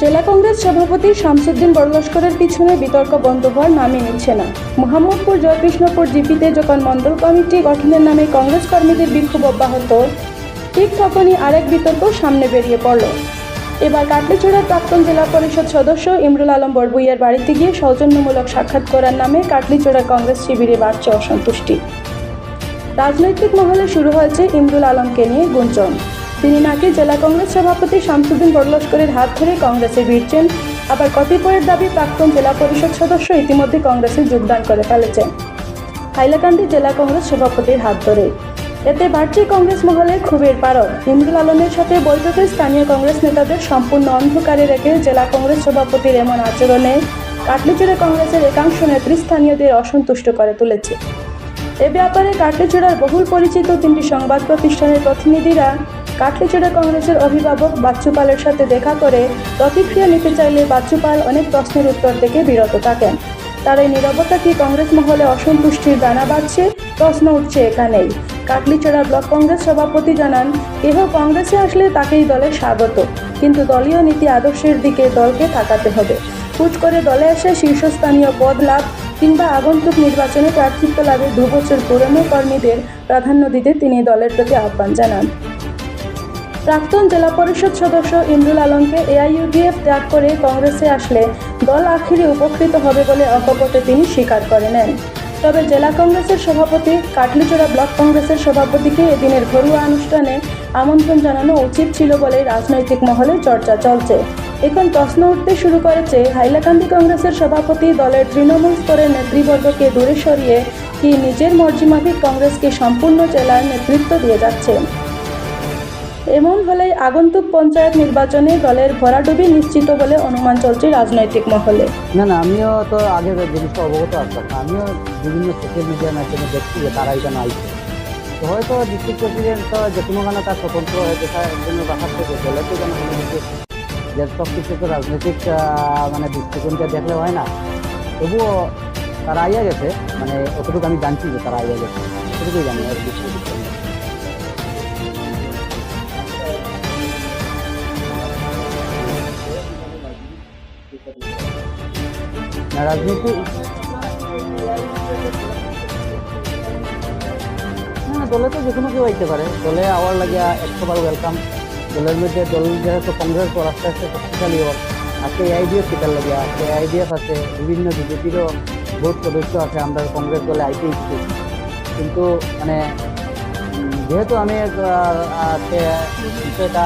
জেলা কংগ্রেস সভাপতি শামসুদ্দিন বড়লস্করের পিছনে বিতর্ক বন্ধ হওয়ার নামই নিচ্ছে না। মোহাম্মদপুর জয়কৃষ্ণপুর জিপিতে যখন মণ্ডল কমিটি গঠনের নামে কংগ্রেস কর্মীদের বিক্ষোভ অব্যাহত। ঠিক তখনই আরেক বিতর্ক সামনে বেরিয়ে পড়ল। এবার কাটলিচড়ার প্রাক্তন জেলা পরিষদ সদস্য ইমরুল আলম বড়বুইয়ার বাড়িতে গিয়ে সৌজন্যমূলক সাক্ষাৎ করার নামে কাটলিচড়া কংগ্রেস শিবিরে বাড়ছে অসন্তুষ্টি। রাজনৈতিক মহলে শুরু হয়েছে ইমরুল আলমকে নিয়ে গুঞ্জন। তিনি নাকি জেলা কংগ্রেস সভাপতি শামসুদ্দিন বড়লস্করের হাত ধরে কংগ্রেসে ভিড়ছেন, আবার কতিপয়ের দাবি প্রাক্তন জেলা পরিষদ সদস্য ইতিমধ্যে কংগ্রেসে যোগদান করে ফেলেছেন। হাইলাকান্দি জেলা কংগ্রেস সভাপতির হাত ধরে। এতে বাড়ছে কংগ্রেস মহলে ক্ষোভের পারদ ইমরুল আলমের সাথে বৈঠকে স্থানীয় কংগ্রেস নেতাদের সম্পূর্ণ অন্ধকারে রেখে জেলা কংগ্রেস সভাপতির এমন আচরণে কাটলিচুরে কংগ্রেসের একাংশ নেত্রী স্থানীয়দের অসন্তুষ্ট করে তুলেছে। এ ব্যাপারে কাটলিচূড়ার বহুল পরিচিত তিনটি সংবাদ প্রতিষ্ঠানের প্রতিনিধিরা কাটলিচূড়া কংগ্রেসের অভিভাবক বাচ্চুপালের সাথে দেখা করে প্রতিক্রিয়া নিতে চাইলে বাচ্চুপাল অনেক প্রশ্নের উত্তর থেকে বিরত থাকেন। তার এই নিরবতা কি কংগ্রেস মহলে অসন্তুষ্টির দানা বাঁধছে? প্রশ্ন উঠছে এখানেই। কাটলিচড়া ব্লক কংগ্রেস সভাপতি জানান কেহ কংগ্রেসে আসলে তাকেই দলে স্বাগত, কিন্তু দলীয় নীতি আদর্শের দিকে দলকে থাকাতে হবে। হুট করে দলে এসে শীর্ষস্থানীয় পদ লাভ কিংবা আগন্তুক নির্বাচনে প্রার্থিত্ব লাভে দু বছর পুরনো কর্মীদের প্রাধান্য দিতে তিনি দলের প্রতি আহ্বান জানান। প্রাক্তন জেলা পরিষদ সদস্য ইমরুল আলমকে এআইইউডিএফ ত্যাগ করে কংগ্রেসে আসলে দল আখিরে উপকৃত হবে বলে অকপটে তিনি স্বীকার করে নেন। তবে জেলা কংগ্রেসের সভাপতি কাটলিচড়া ব্লক কংগ্রেসের সভাপতিকে এদিনের ঘরোয়া অনুষ্ঠানে আমন্ত্রণ জানানো উচিত ছিল বলে রাজনৈতিক মহলে চর্চা চলছে। এখন প্রশ্ন উঠতে শুরু করেছে, হাইলাকান্দি কংগ্রেসের সভাপতি দলের তৃণমূল স্তরের নেতৃবর্গকে দূরে সরিয়ে কি নিজের মর্জিমাফিক কংগ্রেসকে সম্পূর্ণ জেলার নেতৃত্ব দিয়ে যাচ্ছেন এমন হলে আগন্তুক পঞ্চায়েত নির্বাচনে দলের ভরাডুবি নিশ্চিত বলে অনুমান চলছে রাজনৈতিক মহলে। না না, আমিও তো আগের জিনিসটা অবগত আসতাম আমিও বিভিন্ন সোশ্যাল মিডিয়ার মাধ্যমে দেখছি যে তারা এখানে আইছে। হয়তো ডিস্ট্রিক্ট প্রেসিডেন্ট তো যে কোনো গানে তার স্বতন্ত্র হয়েছে তার জন্য রাখার থেকে দলে তো কোনো যে সব কিছু তো রাজনৈতিক মানে দৃষ্টিকোণটা দেখলে হয় না। তবুও তারা আইয়া গেছে মানে অতটুকু আমি জানছি যে তারা আইয়া গেছে। অতটুকুই জানি আর কিছু রাজনীতি দলে তো যে কোনো কেউ আইতে পারে। দলে আওয়ার লাগিয়া একশো বার ওয়েলকাম দলের মধ্যে দল যেহেতু কংগ্রেস তো আস্তে আস্তে শক্তিশালী হোক। আজকে এআইডিএফ কিতার লাগিয়া আজকে এআইডিএফ আছে বিভিন্ন বিজেপিরও বহুত সদস্য আছে, আমরা কংগ্রেস দলে আইতে ইচ্ছুক। কিন্তু মানে যেহেতু আমি আজকে বিষয়টা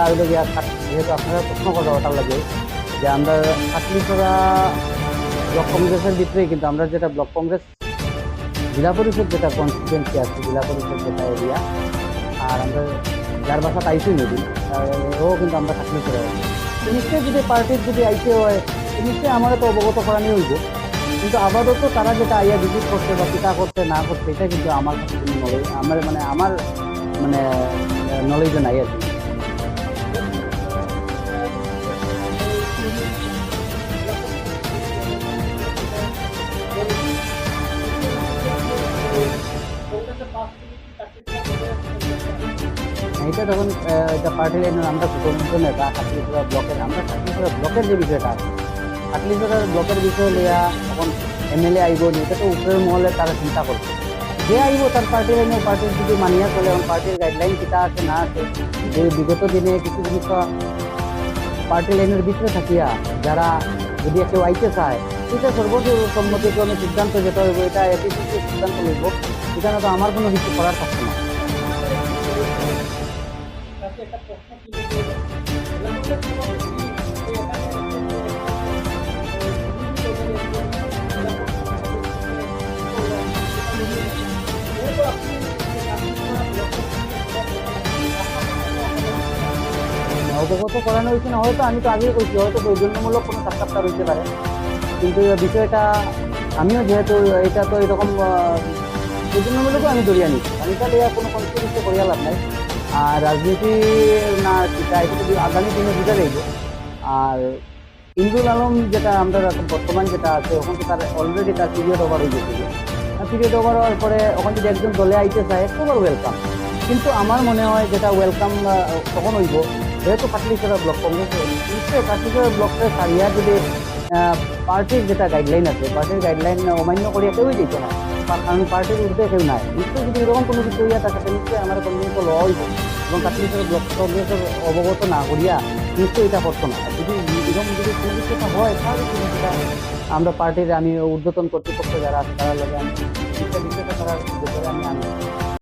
যেহেতু আপনারা প্রশ্ন করা ওটার লাগে যে আমরা চাকরি করা ব্লক কংগ্রেসের ভিতরে কিন্তু আমরা যেটা ব্লক কংগ্রেস জেলা পরিষদ যেটা কনস্টিটুয়েন্সি আছে, জেলা পরিষদ যেটা এরিয়া আর আমরা যার বাসা আইসি নদী ও কিন্তু আমরা চাকরি করে নিশ্চয়ই যদি পার্টির যদি আইসি হয় নিশ্চয়ই আমরা তো অবগত করা নিয়ে হইব। কিন্তু আপাতত তারা যেটা আইয়া ভিজিট করছে বা পিতা করছে, না করছে, এটা কিন্তু আমার কাছে নলেজ আমার মানে আমার মানে নলেজে নাই আর কি। এটা তখন এটা পার্টি লাইনের আমরা প্রথম নেতা কাটলিপুরা ব্লকের আমরা কাটলিপুরা ব্লকের যে বিষয়টা আছে কাটলিপুরা ব্লকের বিষয় লইয়া তখন এমএলএ আইব এটা তো উপরের মহলে তারা চিন্তা করছে। যে আইব তার পার্টি লাইনের পার্টির যদি মানিয়া চলে, এবং পার্টির গাইডলাইন কিতা আছে, না আছে, যে বিগত দিনে কিছু জিনিস পার্টি লাইনের ভিতরে থাকিয়া, যারা যদি কেউ আইতে চায় সেটা সর্বসম্মতিক্রমে সিদ্ধান্ত যেটা হইব, এটা এপিসিসি সিদ্ধান্ত লইব এখানে তো আমার কোনো কিছু করার থাকছে না। অবগত করানো হয়েছে না, হয়তো আমি তো আগেই কইছি, হয়তো প্রয়োজনমূলক কোনো সাক্ষাৎকার হইতে পারে। কিন্তু বিষয়টা আমিও যেহেতু এটা তো এরকম প্রয়োজনমূলকও আমি ধরিয়া নিচ্ছি আমি তাহলে কোনো কনস্টিটিউশন করিয়া লাভ নাই। আর রাজনীতি না যদি আগামী দিনে বুঝা যাইব আর ইন্দুল আলম যেটা আমরা এখন বর্তমান যেটা আছে, ওখান তো তার অলরেডি তার পিরিয়ড ওভার হয়ে গেছে। পিরিয়ড ওভার হওয়ার পরে ওখান যদি একজন দলে আইতে চায় একবার ওয়েলকাম কিন্তু আমার মনে হয় যেটা ওয়েলকাম তখন হইব, যেহেতু পাটলিচরা ব্লক কংগ্রেস নিশ্চয়ই পাটলিচরা ব্লকটা সারিয়া যদি পার্টির যেটা গাইডলাইন আছে, পার্টির গাইডলাইন অমান্য করিয়া কেউই দিত না। কারণ পার্টির ঊর্ধ্বে কেউ নাই। নিশ্চয়ই যদি এরকম কোনো কিছু হইয়া থাকে নিশ্চয়ই আমার কমিউনিটি ল হইব। এবং তার ব্লক কংগ্রেসের অবগত না করিয়া নিশ্চয়ই এটা করতো না। যদি এরকম যদি কোনো কিছু একটা হয়, তাহলে কিন্তু সেটা আমরা পার্টির আমি ঊর্ধ্বতন কর্তৃপক্ষ যারা আছে, তারা লাগে আমি তারা আমি